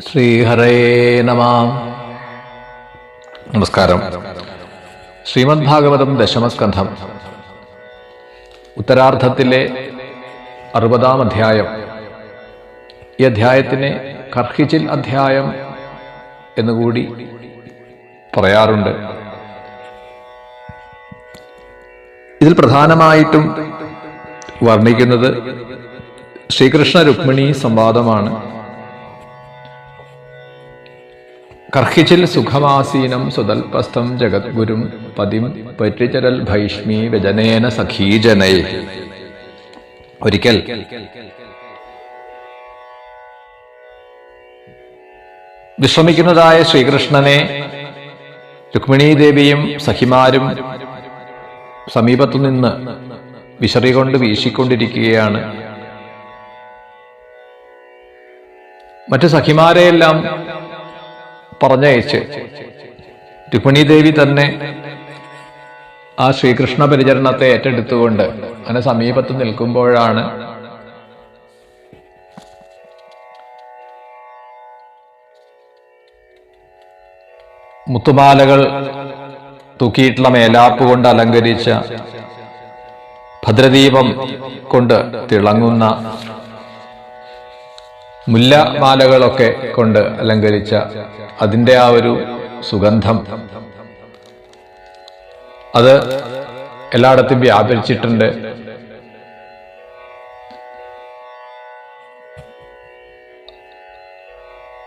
ശ്രീഹരേ നമ. നമസ്കാരം. ശ്രീമദ് ഭാഗവതം ദശമസ്കന്ധം. ഉത്തരാർദ്ധത്തിലെ അറുപതാം അധ്യായം. ഈ അധ്യായത്തിനെ കർഹിച്ചിൽ അധ്യായം എന്നുകൂടി പറയാറുണ്ട്. ഇതിൽ പ്രധാനമായിട്ടും വർണിക്കുന്നത് ശ്രീകൃഷ്ണ രുക്മിണി സംവാദമാണ്. കർഹിച്ചിൽ സുഖമാസീനം സുതൽപസ്ഥം ജഗദ്ഗുരും പതിം പരിചരൽ ഭൈഷ്മി വ്യജനേന സഖീജനൈ. ഒരിക്കൽ വിശ്രമിക്കുന്നതായ ശ്രീകൃഷ്ണനെ രുക്മിണീദേവിയും സഖിമാരും സമീപത്തുനിന്ന് വിശറി കൊണ്ട് വീശിക്കൊണ്ടിരിക്കുകയാണ്. മറ്റു സഖിമാരെയെല്ലാം പറഞ്ഞയച്ച്. രുക്മിണീദേവി തന്നെ ആ ശ്രീകൃഷ്ണ പരിചരണത്തെ ഏറ്റെടുത്തുകൊണ്ട് അതിനെ സമീപത്ത് നിൽക്കുമ്പോഴാണ് മുത്തുമാലകൾ തൂക്കിയിട്ടുള്ള മേലാപ്പ് കൊണ്ട് അലങ്കരിച്ച ഭദ്രദീപം കൊണ്ട് തിളങ്ങുന്ന മുല്ലമാലകളൊക്കെ കൊണ്ട് അലങ്കരിച്ച അതിന്റെ ആ ഒരു സുഗന്ധം. അത് എല്ലായിടത്തും വ്യാപരിച്ചിട്ടുണ്ട്.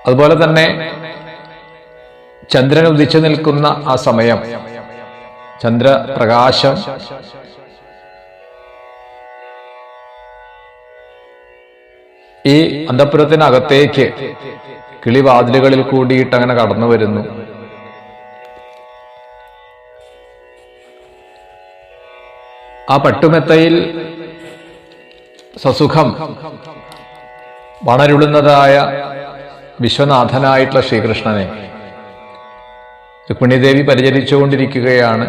അതുപോലെ തന്നെ ചന്ദ്രൻ ഉദിച്ചു നിൽക്കുന്ന ആ സമയം ചന്ദ്രപ്രകാശം ഈ അന്തപുരത്തിനകത്തേക്ക് കിളിവാതിലുകളിൽ കൂടിയിട്ട് അങ്ങനെ കടന്നു വരുന്നു. ആ പട്ടുമെത്തയിൽ സസുഖം വണരുളുന്നതായ വിശ്വനാഥനായിട്ടുള്ള ശ്രീകൃഷ്ണനെ രുക്മിണിദേവി പരിചരിച്ചുകൊണ്ടിരിക്കുകയാണ്.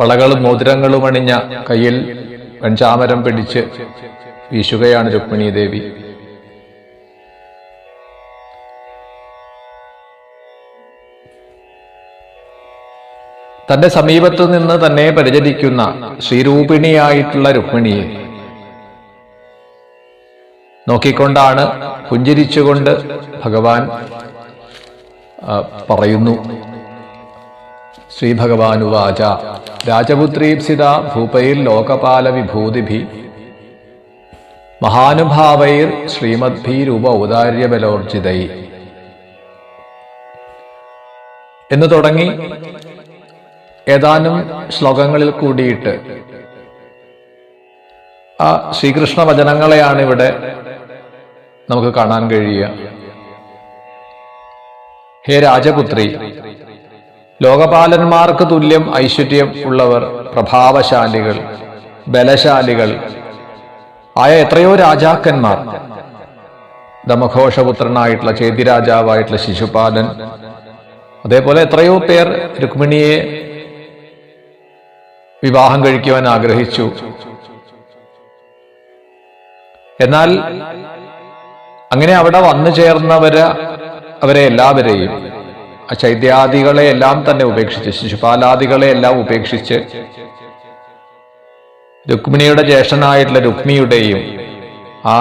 വളകളും മോതിരങ്ങളും അണിഞ്ഞ കയ്യിൽ പഞ്ചാമരം പിടിച്ച് വീശുകയാണ് രുക്മിണീദേവി തന്റെ സമീപത്തു നിന്ന് തന്നെ പരിചരിക്കുന്ന ശ്രീരൂപിണിയായിട്ടുള്ള രുക്മിണിയെ നോക്കിക്കൊണ്ടാണ് പുഞ്ചിരിച്ചുകൊണ്ട് ഭഗവാൻ പറയുന്നു. ശ്രീഭഗവാനുവാച. രാജപുത്രീപ്സിത ഭൂപൈർ ലോകപാല വിഭൂതിഭി മഹാനുഭാവൈർ ശ്രീമദ്ഭീരൂപ ഔദാര്യബലോർജിതൈ. എന്ന് തുടങ്ങി ഏതാനും ശ്ലോകങ്ങളിൽ കൂടിയിട്ട് ആ ശ്രീകൃഷ്ണ വചനങ്ങളെയാണ് ഇവിടെ നമുക്ക് കാണാൻ കഴിയുക. ഹേ രാജപുത്രി ലോകപാലന്മാർക്ക് തുല്യം ഐശ്വര്യം ഉള്ളവർ പ്രഭാവശാലികൾ ബലശാലികൾ. ആയ എത്രയോ രാജാക്കന്മാർ. ദമഘോഷപുത്രനായിട്ടുള്ള ചേതിരാജാവായിട്ടുള്ള ശിശുപാലൻ. അതേപോലെ എത്രയോ പേർ രുക്മിണിയെ വിവാഹം കഴിക്കുവാൻ ആഗ്രഹിച്ചു. എന്നാൽ അങ്ങനെ അവിടെ വന്നു ചേർന്നവര് അവരെ എല്ലാവരെയും ആ ചൈത്യാദികളെ എല്ലാം തന്നെ ഉപേക്ഷിച്ച് ശിശുപാലാദികളെ എല്ലാം ഉപേക്ഷിച്ച് രുക്മിണിയുടെ ജ്യേഷ്ഠനായിട്ടുള്ള രുക്മിയുടെയും ആ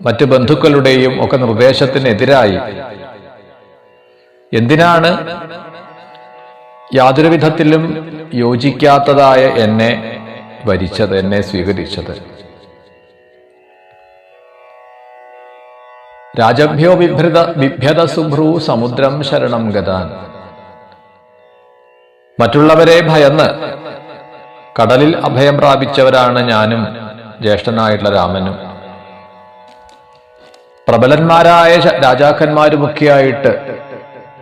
മറ്റു ബന്ധുക്കളുടെയും ഒക്കെ നിർദ്ദേശത്തിനെതിരായി എന്തിനാണ് യാതൊരു വിധത്തിലും യോജിക്കാത്തതായ എന്നെ വരിച്ചത് എന്നെ സ്വീകരിച്ചത്? രാജഭ്യോ വിഭ്രത വിഭ്യത സുഭ്രൂ സമുദ്രം ശരണം ഗതാൻ. മറ്റുള്ളവരെ ഭയന്ന് കടലിൽ അഭയം പ്രാപിച്ചവരാണ് ഞാനും ജ്യേഷ്ഠനായിട്ടുള്ള രാമനും. പ്രബലന്മാരായ രാജാക്കന്മാരുമൊക്കെയായിട്ട്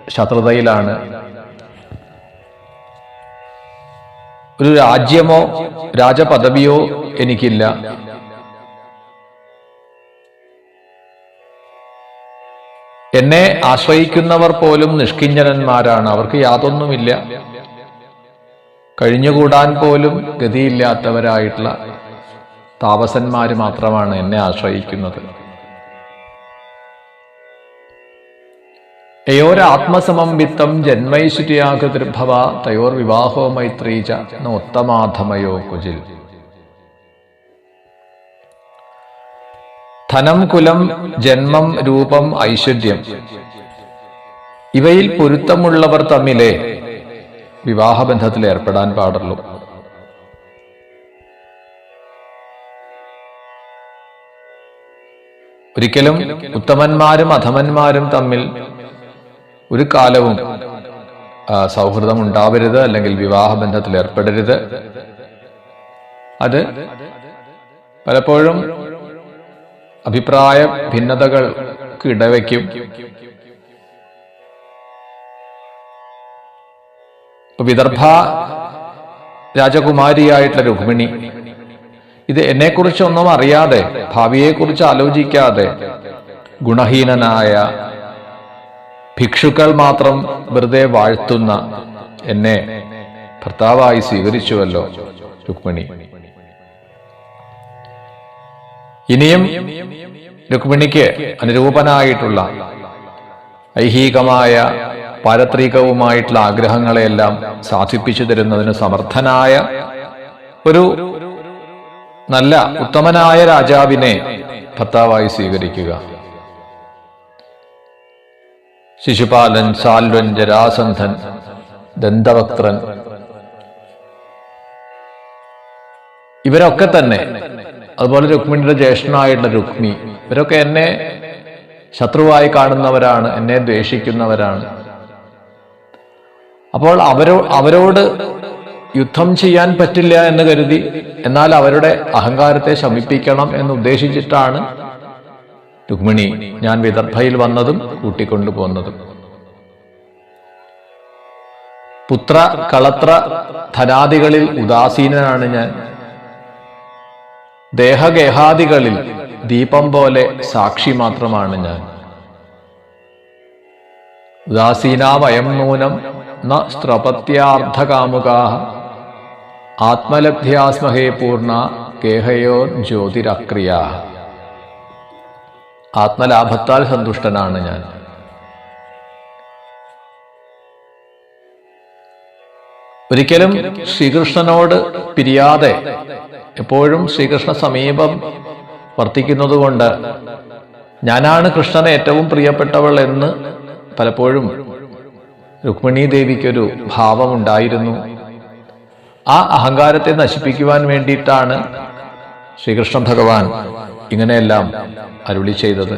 ശത്രുതയിലാണ്. ഒരു രാജ്യമോ രാജപദവിയോ എനിക്കില്ല. എന്നെ ആശ്രയിക്കുന്നവർ പോലും നിഷ്കിഞ്ചനന്മാരാണ് അവർക്ക് യാതൊന്നുമില്ല. കഴിഞ്ഞുകൂടാൻ പോലും ഗതിയില്ലാത്തവരായിട്ടുള്ള താപസന്മാർ മാത്രമാണ് എന്നെ ആശ്രയിക്കുന്നത്. യയോരാത്മസമം വിത്തം ജന്മൈശ്വര്യാകൃതിർഭവ തയോർ വിവാഹോ മൈത്രീച ഉത്തമാധമയോ കുജിൽ. ധനം കുലം ജന്മം രൂപം ഐശ്വര്യം. ഇവയിൽ പൊരുത്തമുള്ളവർ തമ്മിലെ വിവാഹബന്ധത്തിൽ ഏർപ്പെടാൻ പാടുള്ളൂ. ഒരിക്കലും ഉത്തമന്മാരും അധമന്മാരും തമ്മിൽ ഒരു കാലവും സൗഹൃദം ഉണ്ടാവരുത് അല്ലെങ്കിൽ വിവാഹബന്ധത്തിൽ ഏർപ്പെടരുത്. അത് പലപ്പോഴും അഭിപ്രായ ഭിന്നതകൾക്ക് ഇടവയ്ക്കും. വിദർഭ രാജകുമാരിയായിട്ടുള്ള രുക്മിണി ഇത് എന്നെക്കുറിച്ചൊന്നും അറിയാതെ ഭാവിയെക്കുറിച്ച് ആലോചിക്കാതെ ഗുണഹീനനായ ഭിക്ഷുക്കൾ മാത്രം വെറുതെ വാഴ്ത്തുന്ന എന്നെ ഭർത്താവായി സ്വീകരിച്ചുവല്ലോ രുക്മിണി. ഇനിയും രുക്മിണിക്ക് അനുരൂപനായിട്ടുള്ള ഐഹികമായ പാരത്രികവുമായിട്ടുള്ള ആഗ്രഹങ്ങളെയെല്ലാം സാധിപ്പിച്ചു തരുന്നതിന് സമർത്ഥനായ ഒരു നല്ല ഉത്തമനായ രാജാവിനെ ഭർത്താവായി സ്വീകരിക്കുക. ശിശുപാലൻ സാൽവൻ ജരാസന്ധൻ ദന്തവക്രൻ ഇവരൊക്കെ തന്നെ അതുപോലെ രുക്മിണിയുടെ ജ്യേഷ്ഠനായിട്ടുള്ള രുക്മി. ഇവരൊക്കെ എന്നെ ശത്രുവായി കാണുന്നവരാണ് എന്നെ ദ്വേഷിക്കുന്നവരാണ്. അപ്പോൾ അവരോ അവരോട് യുദ്ധം ചെയ്യാൻ പറ്റില്ല എന്ന് കരുതി എന്നാൽ അവരുടെ അഹങ്കാരത്തെ ശമിപ്പിക്കണം എന്ന് ഉദ്ദേശിച്ചിട്ടാണ് രുക്മിണി ഞാൻ വിദർഭയിൽ വന്നതും കൂട്ടിക്കൊണ്ടുപോകുന്നതും പുത്ര കളത്ര ധനാദികളിൽ ഉദാസീനനാണ് ഞാൻ. ദേഹഗേഹാദികളിൽ ദീപം പോലെ സാക്ഷി മാത്രമാണ് ഞാൻ. ഉദാസീനാവയം നൂനം ന സ്ത്രപത്യാർത്ഥകാമുകാ. ആത്മലബ്ധ്യാസ്മഹേ പൂർണ ഗേഹയോ ജ്യോതിരക്രിയ. ആത്മലാഭത്താൽ സന്തുഷ്ടനാണ് ഞാൻ. ഒരിക്കലും ശ്രീകൃഷ്ണനോട് പിരിയാതെ എപ്പോഴും ശ്രീകൃഷ്ണ സമീപം വർത്തിക്കുന്നതുകൊണ്ട് ഞാനാണ് കൃഷ്ണന് ഏറ്റവും പ്രിയപ്പെട്ടവൾ എന്ന് പലപ്പോഴും രുക്മിണി ദേവിക്കൊരു ഭാവമുണ്ടായിരുന്നു. ആ അഹങ്കാരത്തെ നശിപ്പിക്കുവാൻ വേണ്ടിയിട്ടാണ് ശ്രീകൃഷ്ണ ഭഗവാൻ ഇങ്ങനെയെല്ലാം അരുളി ചെയ്തത്.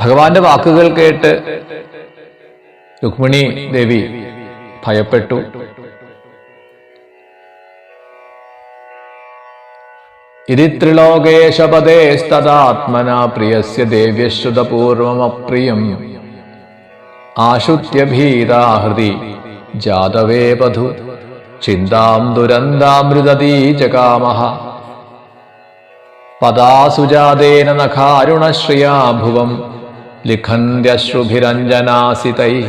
ഭഗവാന്റെ വാക്കുകൾ കേട്ട് രുക്മിണി ദേവി ഭയപ്പെട്ടു. ഇതി ത്രിലോകേശപദേസ്തദാത്മന പ്രിയസ്യ ദേവ്യശ്രുതപൂർവമപ്രിയം. ആശുത്യഭീതാഹൃതി ജാതവേ വധു ചിന്താം ദുരന്താമൃതീ പദാസുജാതേന നഖാരുണശ്രിയാ ഭുവം ലിഖന്ത്യശ്രുഭിരഞ്ജനാസിതൈ.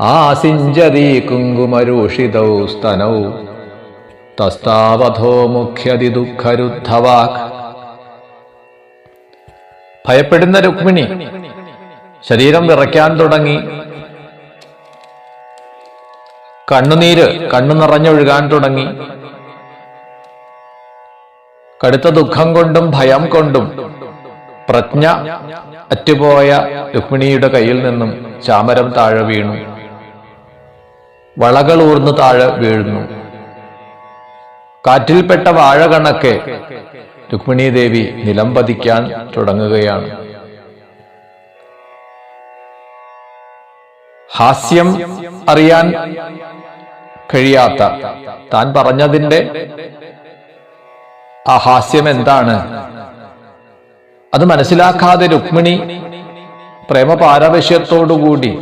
ആസിഞ്ചതി കുങ്കുമരൂഷിതൗ സ്തനൗ. തസ്താവധോ മുഖ്യതി ദുഃഖരുദ്ധവാക്. ഭയപ്പെടുന്ന രുക്മിണി ശരീരം വിറയ്ക്കാൻ തുടങ്ങി. കണ്ണുനീര് കണ്ണു നിറഞ്ഞൊഴുകാൻ തുടങ്ങി. കടുത്ത ദുഃഖം കൊണ്ടും ഭയം കൊണ്ടും പ്രജ്ഞ അറ്റുപോയ രുക്മിണിയുടെ കയ്യിൽ നിന്നും ചാമരം താഴെ വീണു. വളകൾ ഊർന്ന് താഴെ വീഴുന്നു. കാറ്റിൽപ്പെട്ട വാഴ കണക്കെ രുക്മിണി ദേവി നിലം പതിക്കാൻ തുടങ്ങുകയാണ്. ഹാസ്യം അറിയാൻ കഴിയാത്ത താൻ പറഞ്ഞതിന്റെ ആ ഹാസ്യം എന്താണ്? അത് മനസ്സിലാക്കാതെ രുക്മിണി പ്രേമപാരവശ്യത്തോടുകൂടി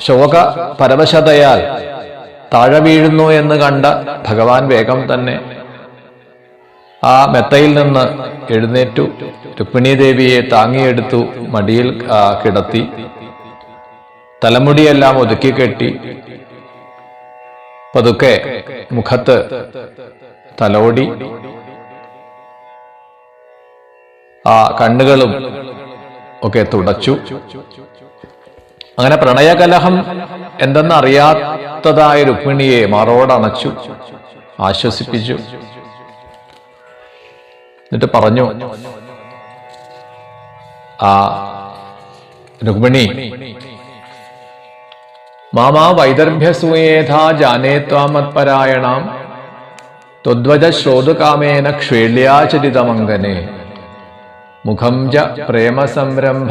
ശോക പരവശതയാൽ താഴെ വീഴുന്നു എന്ന് കണ്ട ഭഗവാൻ വേഗം തന്നെ ആ മെത്തയിൽ നിന്ന് എഴുന്നേറ്റു. രുക്മിണി ദേവിയെ താങ്ങിയെടുത്തു മടിയിൽ കിടത്തി. തലമുടിയെല്ലാം ഒതുക്കി കെട്ടി. പതുക്കെ മുഖത്ത് തലോടി. ആ കണ്ണുകളും ഒക്കെ തുടച്ചു. അങ്ങനെ പ്രണയകലഹം എന്തെന്ന് അറിയാത്തതായ രുക്മിണിയെ മറോടണച്ചു ആശ്വസിപ്പിച്ചു. എന്നിട്ട് പറഞ്ഞു ആ രുക്മിണി മാമാ വൈദർഭ്യസൂയേധാ ജാനേ ത്വാമത്പരായണാം ത്വദ്വജ ശ്രോതുകാമേന ക്ഷേള്യാചരിതമംഗനെ മുഖം ച പ്രേമസംരംഭ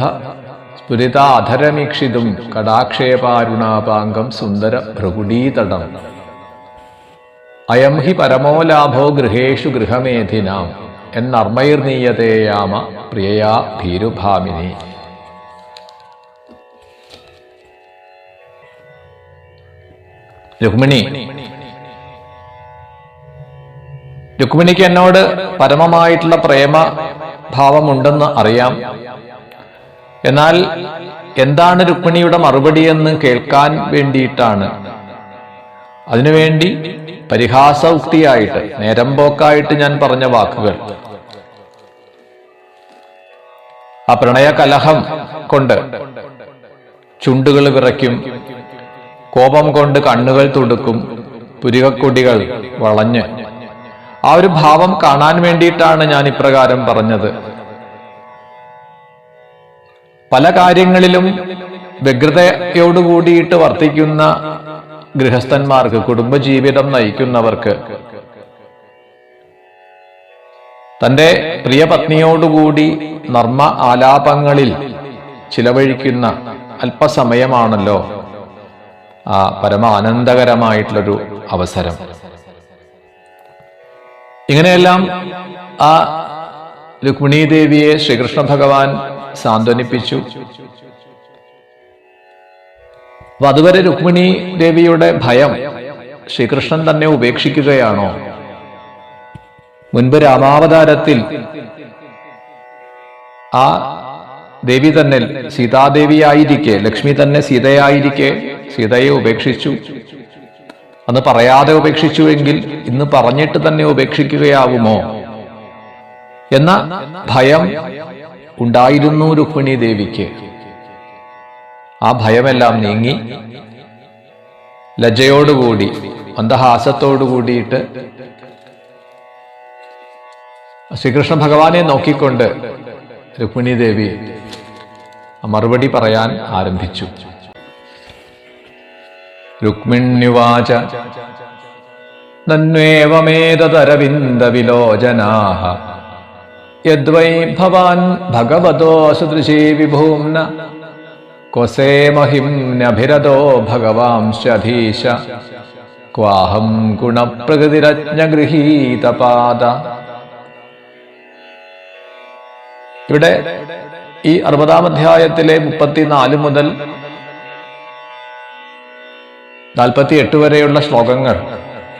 സ്ഫുരിതാധരമീക്ഷിതും കടാക്ഷേപാരുണാപാംഗം സുന്ദര ഭൃഗുടീതടം അയം ഹി പരമോലാഭോ ഗൃഹേഷു ഗൃഹമേധിനാം എന്നർമ്മൈർനീയതേയാമ പ്രിയയാ ഭീരുഭാമിനി. രുക്മിണി രുക്മിണിക്ക് എന്നോട് പരമമായിട്ടുള്ള പ്രേമ ഭാവമുണ്ടെന്ന് അറിയാം. എന്നാൽ എന്താണ് രുക്മിണിയുടെ മറുപടി എന്ന് കേൾക്കാൻ വേണ്ടിയിട്ടാണ്. അതിനുവേണ്ടി പരിഹാസോക്തിയായിട്ട് നേരമ്പോക്കായിട്ട് ഞാൻ പറഞ്ഞ വാക്കുകൾ. ആ പ്രണയ കലഹം കൊണ്ട് ചുണ്ടുകൾ വിറയ്ക്കും കോപം കൊണ്ട് കണ്ണുകൾ തുടുക്കും പുരികക്കൊടികൾ വളഞ്ഞ്. ആ ഒരു ഭാവം കാണാൻ വേണ്ടിയിട്ടാണ് ഞാൻ ഇപ്രകാരം പറഞ്ഞത്. പല കാര്യങ്ങളിലും വ്യഗ്രതയോടുകൂടിയിട്ട് വർത്തിക്കുന്ന ഗൃഹസ്ഥന്മാർക്ക് കുടുംബജീവിതം നയിക്കുന്നവർക്ക് തന്റെ പ്രിയ പത്നിയോടുകൂടി നർമ്മ ആലാപങ്ങളിൽ ചിലവഴിക്കുന്ന അല്പസമയമാണല്ലോ ആ പരമാനന്ദകരമായിട്ടുള്ളൊരു അവസരം. ഇങ്ങനെയെല്ലാം ആ രുക്മിണീദേവിയെ ശ്രീകൃഷ്ണ ഭഗവാൻ സാന്ത്വനിപ്പിച്ചു. വധുവരെ രുക്മിണി ദേവിയുടെ ഭയം ശ്രീകൃഷ്ണൻ തന്നെ ഉപേക്ഷിക്കുകയാണോ? മുൻപ് രാമാവതാരത്തിൽ ആ ദേവി തന്നെ സീതാദേവിയായിരിക്കെ ലക്ഷ്മി തന്നെ സീതയായിരിക്കെ സീതയെ ഉപേക്ഷിച്ചു. അന്ന് പറയാതെ ഉപേക്ഷിച്ചുവെങ്കിൽ ഇന്ന് പറഞ്ഞിട്ട് തന്നെ ഉപേക്ഷിക്കുകയാവുമോ? എന്ന ഭയം ഉണ്ടായിരുന്നു രുക്മിണി ദേവിക്ക്. ആ ഭയമെല്ലാം നീങ്ങി ലജ്ജയോടുകൂടി മന്ദഹാസത്തോടുകൂടിയിട്ട് ശ്രീകൃഷ്ണ ഭഗവാനെ നോക്കിക്കൊണ്ട് രുക്മിണി ദേവി മറുപടി പറയാൻ ആരംഭിച്ചു. രുക്മിണ്യുവാച നന്വേവമേതരവിന്ദവിലോചനാഹ യദ്വൈ ഭവാൻ ഭഗവതോ സുദൃശീ വിഭൂംന. ക്വസേ മഹിംനഭിരതോ ഭഗവാംശധീശ ക്വാഹം ഗുണപ്രകൃതിരജ്ഞഗൃഹീതപാദ. ഇവിടെ ഈ അറുപതാം അധ്യായത്തിലെ മുപ്പത്തിനാല് മുതൽ നാൽപ്പത്തി എട്ട് വരെയുള്ള ശ്ലോകങ്ങൾ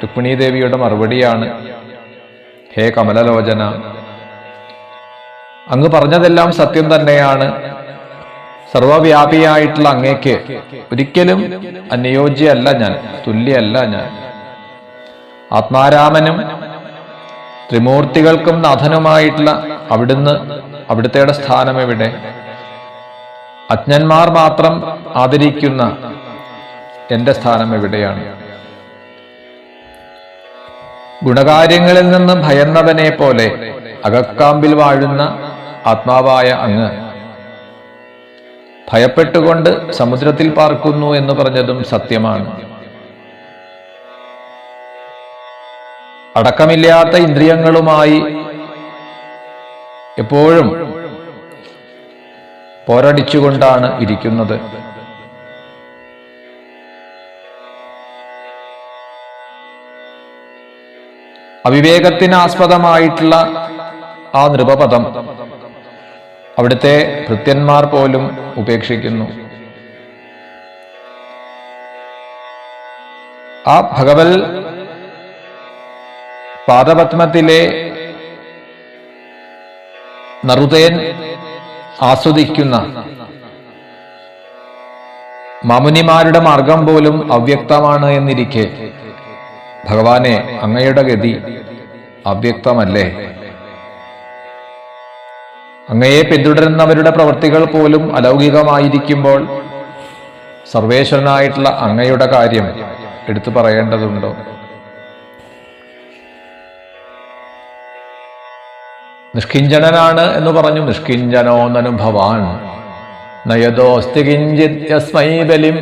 രുക്മിണീദേവിയുടെ മറുപടിയാണ്. ഹേ കമലലോചന. അങ്ങ് പറഞ്ഞതെല്ലാം സത്യം തന്നെയാണ്. സർവവ്യാപിയായിട്ടുള്ള അങ്ങേക്ക് ഒരിക്കലും അനുയോജ്യല്ല ഞാൻ തുല്യല്ല ഞാൻ. ആത്മാരാമനും ത്രിമൂർത്തികൾക്കും നാഥനുമായിട്ടുള്ള അവിടുന്ന് അവിടുത്തെ സ്ഥാനം എവിടെ? അജ്ഞന്മാർ മാത്രം ആദരിക്കുന്ന എന്റെ സ്ഥാനം എവിടെയാണ്? ഗുണകാര്യങ്ങളിൽ നിന്ന് ഭയന്നവനെ പോലെ അകക്കാമ്പിൽ വാഴുന്ന ആത്മാവായ അങ്ങ്. ഭയപ്പെട്ടുകൊണ്ട് സമുദ്രത്തിൽ പാർക്കുന്നു എന്ന് പറഞ്ഞതും സത്യമാണ്. അടക്കമില്ലാത്ത ഇന്ദ്രിയങ്ങളുമായി എപ്പോഴും പോരടിച്ചുകൊണ്ടാണ് ഇരിക്കുന്നത്. അവിവേകത്തിനാസ്പദമായിട്ടുള്ള ആ നൃപപദം അവിടുത്തെ ഭൃത്യന്മാർ പോലും ഉപേക്ഷിക്കുന്നു. ആ ഭഗവൽ പാദപത്മത്തിലെ നറുതേൻ ആസ്വദിക്കുന്ന മാമുനിമാരുടെ മാർഗം പോലും അവ്യക്തമാണ് എന്നിരിക്കെ. ഭഗവാനെ അങ്ങയുടെ ഗതി അവ്യക്തമല്ലേ? അങ്ങയെ പിന്തുടരുന്നവരുടെ പ്രവൃത്തികൾ പോലും അലൗകികമായിരിക്കുമ്പോൾ സർവേശ്വരനായിട്ടുള്ള അങ്ങയുടെ കാര്യം എടുത്തു പറയേണ്ടതുണ്ടോ? നിഷ്കിഞ്ചനാണ് എന്ന് പറഞ്ഞു നിഷ്കിഞ്ചനോ നനുഭവാൻ നയതോസ്തി കിഞ്ചിത് ബലിം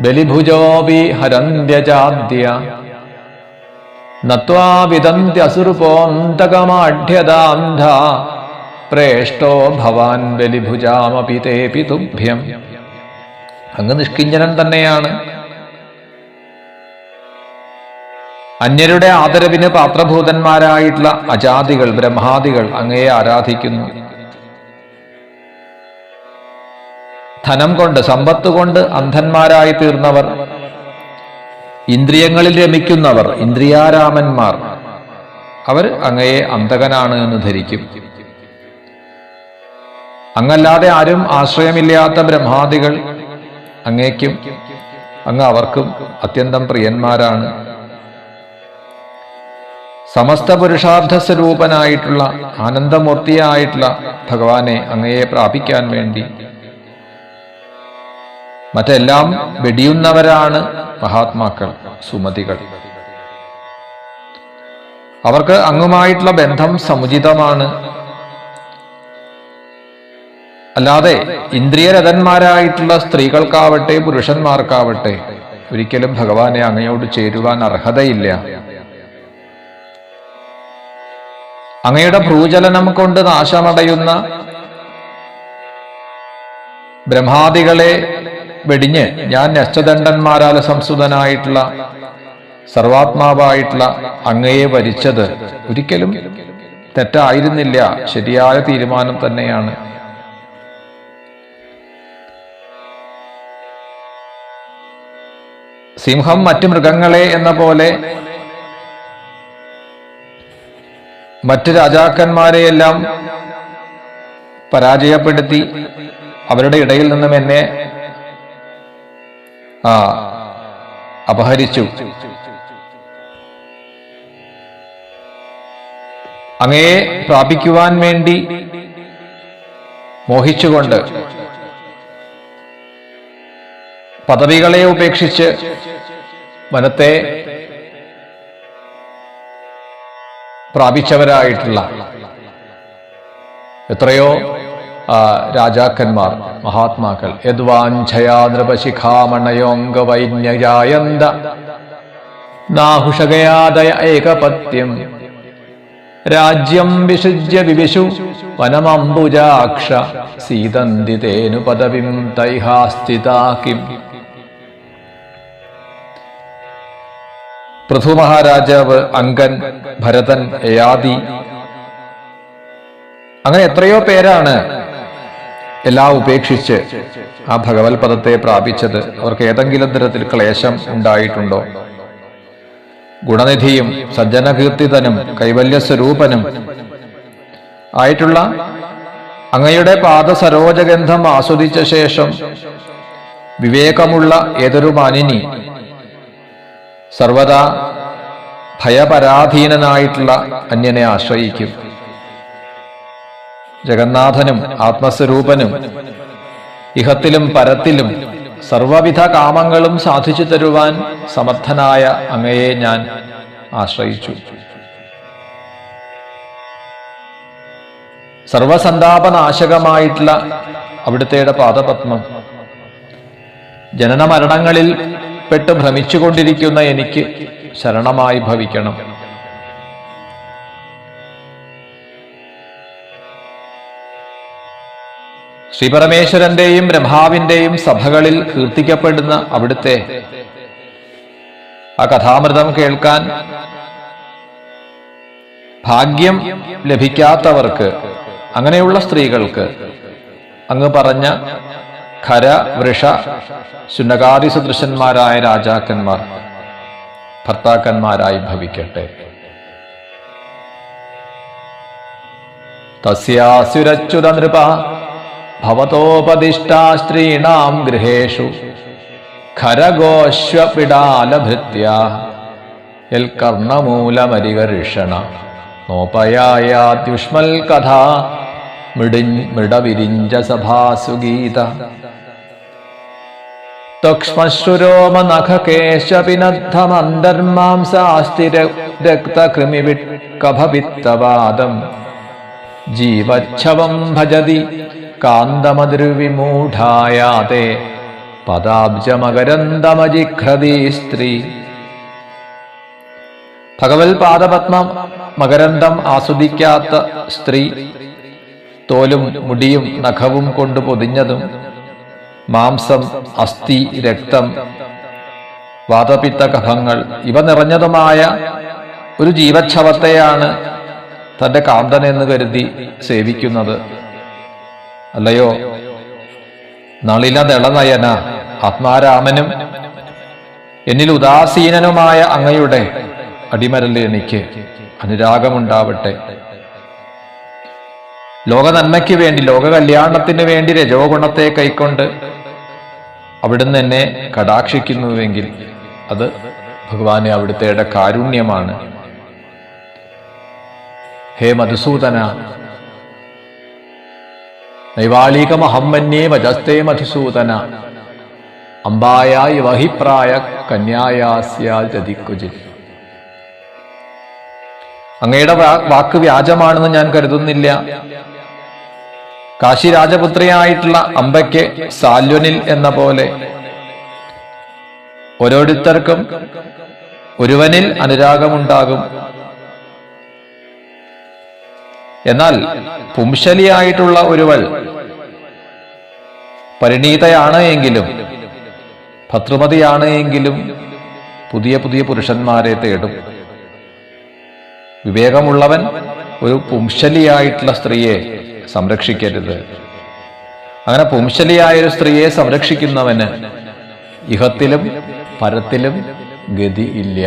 ബലിഭുജോപി ഹരന്ത്യജാദ്യ നത്വാ പ്രേഷ്ടോ ഭവാൻ ബലിഭുജാമപി തേ തുഭ്യം അങ്ങ് നിഷ്കിഞ്ചനൻ തന്നെയാണ്. അന്യരുടെ ആദരവിന് പാത്രഭൂതന്മാരായിട്ടുള്ള അജാതികൾ ബ്രഹ്മാദികൾ അങ്ങയെ ആരാധിക്കുന്നു. ധനം കൊണ്ട് സമ്പത്ത് കൊണ്ട് അന്ധന്മാരായി തീർന്നവർ ഇന്ദ്രിയങ്ങളിൽ രമിക്കുന്നവർ ഇന്ദ്രിയാരാമന്മാർ അവർ അങ്ങയെ അന്തകനാണ് എന്ന് ധരിക്കും. അങ്ങല്ലാതെ ആരും ആശ്രയമില്ലാത്ത ബ്രഹ്മാദികൾ അങ്ങേക്കും അങ്ങ് അവർക്കും അത്യന്തം പ്രിയന്മാരാണ്. സമസ്ത പുരുഷാർത്ഥ സ്വരൂപനായിട്ടുള്ള ആനന്ദമൂർത്തിയായിട്ടുള്ള ഭഗവാനെ അങ്ങയെ പ്രാപിക്കാൻ വേണ്ടി. മറ്റെല്ലാം വെടിയുന്നവരാണ് മഹാത്മാക്കൾ സുമതികൾ. അവർക്ക് അങ്ങുമായിട്ടുള്ള ബന്ധം സമുചിതമാണ്. അല്ലാതെ ഇന്ദ്രിയരഥന്മാരായിട്ടുള്ള സ്ത്രീകൾക്കാവട്ടെ പുരുഷന്മാർക്കാവട്ടെ ഒരിക്കലും ഭഗവാനെ അങ്ങയോട് ചേരുവാൻ അർഹതയില്ല. അങ്ങയുടെ ഭ്രൂചലനം കൊണ്ട് നാശമടയുന്ന ബ്രഹ്മാദികളെ വെടിഞ്ഞ് ഞാൻ നശ്ചദണ്ഡന്മാരാല സംസ്തുതനായിട്ടുള്ള സർവാത്മാവായിട്ടുള്ള അങ്ങയെ വരിച്ചത് ഒരിക്കലും തെറ്റായിരുന്നില്ല. ശരിയായ തീരുമാനം തന്നെയാണ്. സിംഹം മറ്റു മൃഗങ്ങളെ എന്ന പോലെ മറ്റ് രാജാക്കന്മാരെയെല്ലാം പരാജയപ്പെടുത്തി അവരുടെ ഇടയിൽ നിന്നും എന്നെ ആ അപഹരിച്ചു. അങ്ങയെ പ്രാപിക്കുവാൻ വേണ്ടി മോഹിച്ചുകൊണ്ട് പദവികളെ ഉപേക്ഷിച്ച് വനത്തെ പ്രാപിച്ചവരായിട്ടുള്ള എത്രയോ രാജാക്കന്മാർ മഹാത്മാക്കൾ. വൈന്യജായന്ത നാഹുഷകയാദയ ഏകപത്യം രാജ്യം വിസൃജ്യ വിവിശു വനമംബുജാക്ഷ സീതന്തി തേനു പദവിം തൈഹാസ്ഥിതാ പൃഥു മഹാരാജാവ് അങ്കൻ ഭരതൻ യാദി അങ്ങനെ എത്രയോ പേരാണ് എല്ലാം ഉപേക്ഷിച്ച് ആ ഭഗവത് പദത്തെ പ്രാപിച്ചത്. അവർക്ക് ഏതെങ്കിലും തരത്തിൽ ക്ലേശം ഉണ്ടായിട്ടുണ്ടോ? ഗുണനിധിയും സജ്ജനകീർത്തിതനും കൈവല്യസ്വരൂപനും ആയിട്ടുള്ള അങ്ങയുടെ പാദസരോജഗന്ധം ആസ്വദിച്ച ശേഷം വിവേകമുള്ള ഏതൊരു മാനിനി സർവദാ ഭയപരാധീനനായിട്ടുള്ള അന്യനെ ആശ്രയിക്കും. ജഗന്നാഥനും ആത്മസ്വരൂപനും ഇഹത്തിലും പരത്തിലും സർവവിധ കാമങ്ങളും സാധിച്ചു തരുവാൻ സമർത്ഥനായ അങ്ങയെ ഞാൻ ആശ്രയിച്ചു. സർവസന്താപനാശകമായിട്ടുള്ള അവിടുത്തെ പാദപത്മം. ജനന മരണങ്ങളിൽ പെട്ട് ഭ്രമിച്ചുകൊണ്ടിരിക്കുന്ന എനിക്ക് ശരണമായി ഭവിക്കണം. ശ്രീപരമേശ്വരന്റെയും ബ്രഹ്മാവിന്റെയും സഭകളിൽ കീർത്തിക്കപ്പെടുന്ന അവിടുത്തെ ആ കഥാമൃതം കേൾക്കാൻ ഭാഗ്യം ലഭിക്കാത്തവർക്ക് അങ്ങനെയുള്ള സ്ത്രീകൾക്ക് അങ്ങ് പറഞ്ഞ ഖര വൃഷ ശുനകാദി സദൃശന്മാരായ രാജാക്കന്മാർ ഭർത്താക്കന്മാരായി ഭവിക്കട്ടെ തസ്യാസുരച്യുത നൃപ ഭവതോപദിഷ്ടാ സ്ത്രീണാം ഗൃഹേഷു ഖരഗോശ്വപിടാലഭൃത്യ യൽ കർണമൂലമരികർഷണ നോപയായാദ്യുഷ്മൽ കഥ മിടി മിടവിരിഞ്ച സഭാസുഗീത. തക്ഷ്മശ്രുരോമനഖകേശപിനദ്ധമന്തർമാംസാസ്തി രക്തകൃമിവിക്കഭവിത്തവാദം ജീവച്ഛവം ഭജതി കാന്തമതിർവിമൂഢായാതെ പദാബ്ജമകരന്തമജിഘ്രദീ സ്ത്രീ ഭഗവത് പാദപത്മം മകരന്തം ആസ്വദിക്കാത്ത സ്ത്രീ തോലും മുടിയും നഖവും കൊണ്ട് പൊതിഞ്ഞതും മാംസം അസ്ഥി രക്തം വാതപിത്ത കഫങ്ങൾ ഇവ നിറഞ്ഞതുമായ ഒരു ജീവച്ഛവത്തെയാണ് തന്റെ കാന്തൻ എന്ന് കരുതി സേവിക്കുന്നത്. അല്ലയോ? നളില ദളനയന ആത്മാരാമനും എന്നിൽ ഉദാസീനനുമായ അങ്ങയുടെ അടിമരൽ എനിക്ക് അനുരാഗമുണ്ടാവട്ടെ. ലോക നന്മയ്ക്ക് വേണ്ടി ലോക കല്യാണത്തിന് വേണ്ടി രജോ ഗുണത്തെ കൈക്കൊണ്ട് അവിടുന്ന് എന്നെ കടാക്ഷിക്കുന്നുവെങ്കിൽ അത് ഭഗവാനെ അവിടുത്തെ കാരുണ്യമാണ്. ഹേ മധുസൂദന നൈവാളികമഹമ്മന്യേ വജസ്തേ മധുസൂദന അമ്പായായി വഹിപ്രായ കന്യായാസ്യാൽ ജതിക്കുജിൽ. അങ്ങയുടെ വാക്ക് വ്യാജമാണെന്ന് ഞാൻ കരുതുന്നില്ല. കാശി രാജപുത്രിയായിട്ടുള്ള അമ്പയ്ക്ക് സാല്വനിൽ എന്ന പോലെ. ഓരോരുത്തർക്കും ഒരുവനിൽ അനുരാഗമുണ്ടാകും. എന്നാൽ പുംശലിയായിട്ടുള്ള ഒരുവൾ പരിണീതയാണ് എങ്കിലും ഭദ്രമതിയാണ് എങ്കിലും പുതിയ പുതിയ പുരുഷന്മാരെ തേടും. വിവേകമുള്ളവൻ ഒരു പുംശലിയായിട്ടുള്ള സ്ത്രീയെ സംരക്ഷിക്കരുത്. അങ്ങനെ പുംശലിയായ ഒരു സ്ത്രീയെ സംരക്ഷിക്കുന്നവന് ഇഹത്തിലും പരത്തിലും ഗതി ഇല്ല.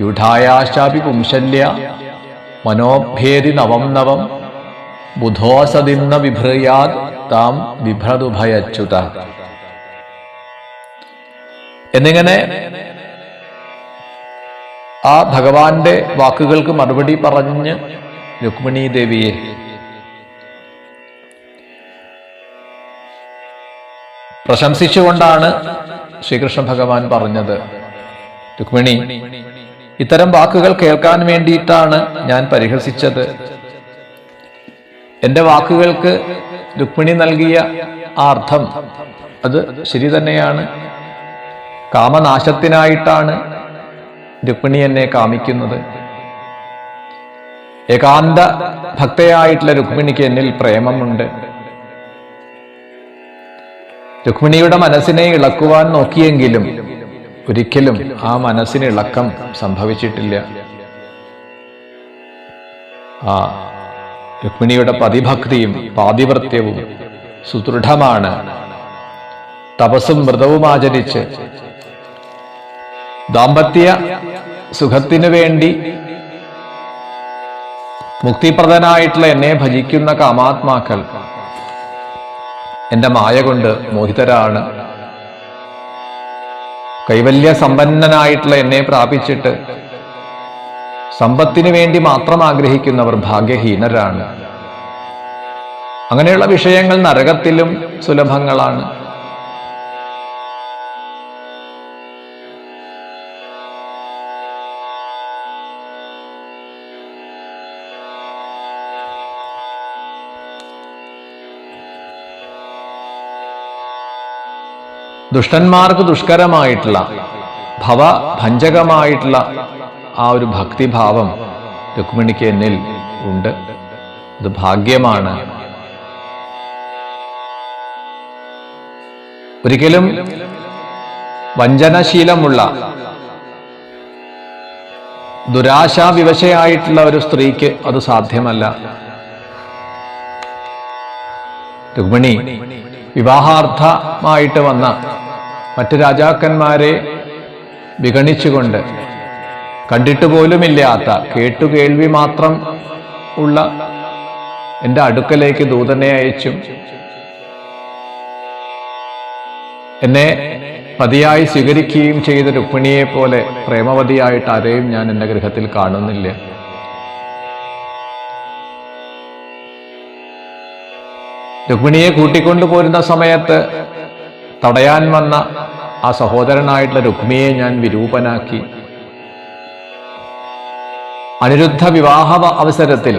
യുഢായാശാപി പുംശല്യ മനോഭേദി നവം നവം ബുധോസതിന്ന വിഭ്രയാത് താം വിഭ്രതുഭയച്ചുത എന്നിങ്ങനെ ആ ഭഗവാന്റെ വാക്കുകൾക്ക് മറുപടി പറഞ്ഞ് രുക്മിണി പ്രശംസിച്ചുകൊണ്ടാണ് ശ്രീകൃഷ്ണ ഭഗവാൻ പറഞ്ഞത്. രുക്മിണി ഇത്തരം വാക്കുകൾ കേൾക്കാൻ വേണ്ടിയിട്ടാണ് ഞാൻ പരിഹസിച്ചത്. എന്റെ വാക്കുകൾക്ക് രുക്മിണി നൽകിയ ആ അർത്ഥം അത് ശരി തന്നെയാണ്. കാമനാശത്തിനായിട്ടാണ് രുക്മിണി എന്നെ കാമിക്കുന്നത്. ഏകാന്ത ഭക്തയായിട്ടുള്ള രുക്മിണിക്ക് എന്നിൽ പ്രേമമുണ്ട്. രുക്മിണിയുടെ മനസ്സിനെ ഇളക്കുവാൻ നോക്കിയെങ്കിലും ഒരിക്കലും ആ മനസ്സിന് ഇളക്കം സംഭവിച്ചിട്ടില്ല. ആ രുക്മിണിയുടെ പതിഭക്തിയും പാതിവൃത്യവും സുദൃഢമാണ്. തപസ്സും വ്രതവും ആചരിച്ച് ദാമ്പത്യ സുഖത്തിനു വേണ്ടി മുക്തിപ്രദനായിട്ടുള്ള എന്നെ ഭജിക്കുന്ന കാമാത്മാക്കൾ എന്റെ മായ കൊണ്ട് മോഹിതരാണ്. കൈവല്യ സമ്പന്നനായിട്ടുള്ള എന്നെ പ്രാപിച്ചിട്ട് സമ്പത്തിനു വേണ്ടി മാത്രം ആഗ്രഹിക്കുന്നവർ ഭാഗ്യഹീനരാണ്. അങ്ങനെയുള്ള വിഷയങ്ങൾ നരകത്തിലും സുലഭങ്ങളാണ്. ദുഷ്ടന്മാർക്ക് ദുഷ്കരമായിട്ടുള്ള ഭവഭഞ്ചകമായിട്ടുള്ള ആ ഒരു ഭക്തിഭാവം രുക്മിണിക്ക് എന്നിൽ ഉണ്ട്. അത് ഭാഗ്യമാണ്. ഒരിക്കലും വഞ്ചനശീലമുള്ള ദുരാശാവിവശയായിട്ടുള്ള ഒരു സ്ത്രീക്ക് അത് സാധ്യമല്ല. രുക്മിണി വിവാഹാർത്ഥമായിട്ട് വന്ന മറ്റ് രാജാക്കന്മാരെ വിഗണിച്ചുകൊണ്ട് കണ്ടിട്ട് പോലുമില്ലാത്ത കേട്ടുകേൾവി മാത്രം ഉള്ള എന്റെ അടുക്കലേക്ക് ദൂതനെ അയച്ചും എന്നെ പതിയായി സ്വീകരിക്കുകയും ചെയ്ത രുക്മിണിയെ പോലെ പ്രേമവതിയായിട്ട് ആരെയും ഞാൻ എന്റെ ഗൃഹത്തിൽ കാണുന്നില്ല. രുക്മിണിയെ കൂട്ടിക്കൊണ്ടു പോരുന്ന സമയത്ത് തടയാൻ വന്ന ആ സഹോദരനായിട്ടുള്ള രുക്മിയെ ഞാൻ വിരൂപനാക്കി. അനിരുദ്ധ വിവാഹ അവസരത്തിൽ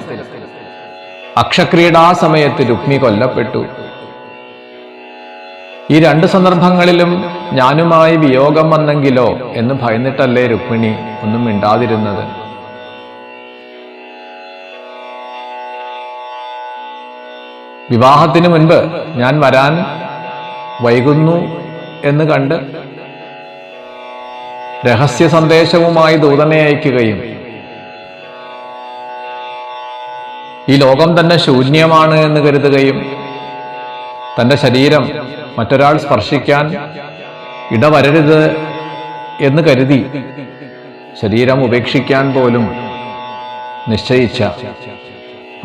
അക്ഷക്രീഡാ സമയത്ത് രുക്മി കൊല്ലപ്പെട്ടു. ഈ രണ്ട് സന്ദർഭങ്ങളിലും ഞാനുമായി വിയോഗം വന്നെങ്കിലോ എന്ന് ഭയന്നിട്ടല്ലേ രുക്മിണി ഒന്നും മിണ്ടാതിരുന്നത്? വിവാഹത്തിന് മുൻപ് ഞാൻ വരാൻ വൈകുന്നു എന്ന് കണ്ട് രഹസ്യ സന്ദേശവുമായി ദൂതനെ അയക്കുകയും ഈ ലോകം തന്നെ ശൂന്യമാണ് എന്ന് കരുതുകയും തന്റെ ശരീരം മറ്റൊരാൾ സ്പർശിക്കാൻ ഇടവരരുത് എന്ന് കരുതി ശരീരം ഉപേക്ഷിക്കാൻ പോലും നിശ്ചയിച്ച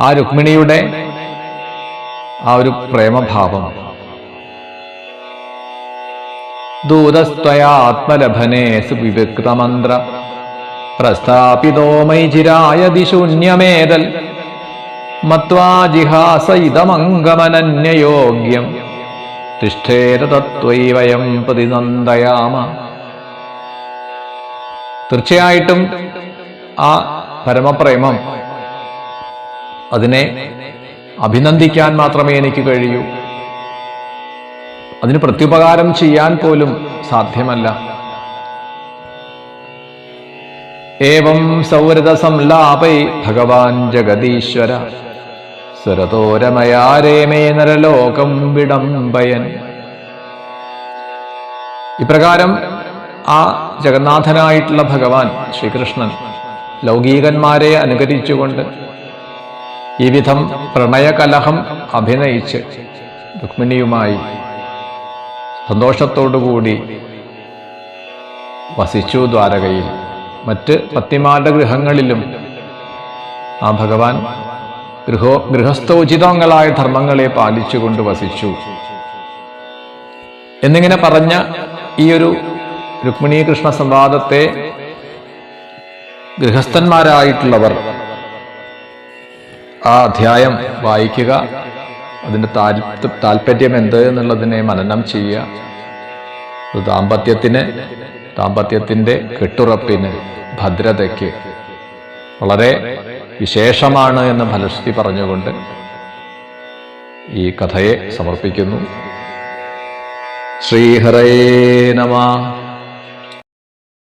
ആ രുക്മിണിയുടെ ആ ഒരു പ്രേമഭാവം. ദൂതസ്ത്വയാത്മലഭനെ സുവിവിക്തമന്ത്ര. പ്രസ്ഥാപിതോ മൈചിരായതി ദിശൂന്യമേതൽ. മത്വാ ജിഹാസ തിഷ്ഠേത തിഷ്ഠേര തത്വൈവയം പ്രതിനന്ദയാമ. തീർച്ചയായിട്ടും ആ പരമപ്രേമം അതിനെ അഭിനന്ദിക്കാൻ മാത്രമേ എനിക്ക് കഴിയൂ. അതിന് പ്രത്യുപകാരം ചെയ്യാൻ പോലും സാധ്യമല്ല. ഏവം സൗരത സംലാപൈ ഭഗവാൻ ജഗദീശ്വര. സുരതോരമയാരേമേ നരലോകം വിടംബയൻ. ഇപ്രകാരം ആ ജഗന്നാഥനായിട്ടുള്ള ഭഗവാൻ ശ്രീകൃഷ്ണൻ ലൗകീകന്മാരെ അനുകരിച്ചുകൊണ്ട് ഈ വിധം പ്രണയകലഹം അഭിനയിച്ച് രുക്മിണിയുമായി സന്തോഷത്തോടുകൂടി വസിച്ചു ദ്വാരകയിൽ. മറ്റ് പത്തിമാരുടെ ഗൃഹങ്ങളിലും ആ ഭഗവാൻ ഗൃഹോ ഗൃഹസ്ഥോചിതങ്ങളായ ധർമ്മങ്ങളെ പാലിച്ചുകൊണ്ട് വസിച്ചു. എന്നിങ്ങനെ പറഞ്ഞ ഈ ഒരു രുക്മിണി കൃഷ്ണ സംവാദത്തെ ഗൃഹസ്ഥന്മാരായിട്ടുള്ളവർ ആ അധ്യായം വായിക്കുക. അതിന്റെ താല്പ താല്പര്യം എന്ത് എന്നുള്ളതിനെ മനനം ചെയ്യുക. ദാമ്പത്യത്തിന് ദാമ്പത്യത്തിന്റെ കെട്ടുറപ്പിന് ഭദ്രതയ്ക്ക് വളരെ വിശേഷമാണ് എന്ന് ഫലശ്രുതി പറഞ്ഞുകൊണ്ട് ഈ കഥയെ സമർപ്പിക്കുന്നു. ശ്രീഹരേ നമ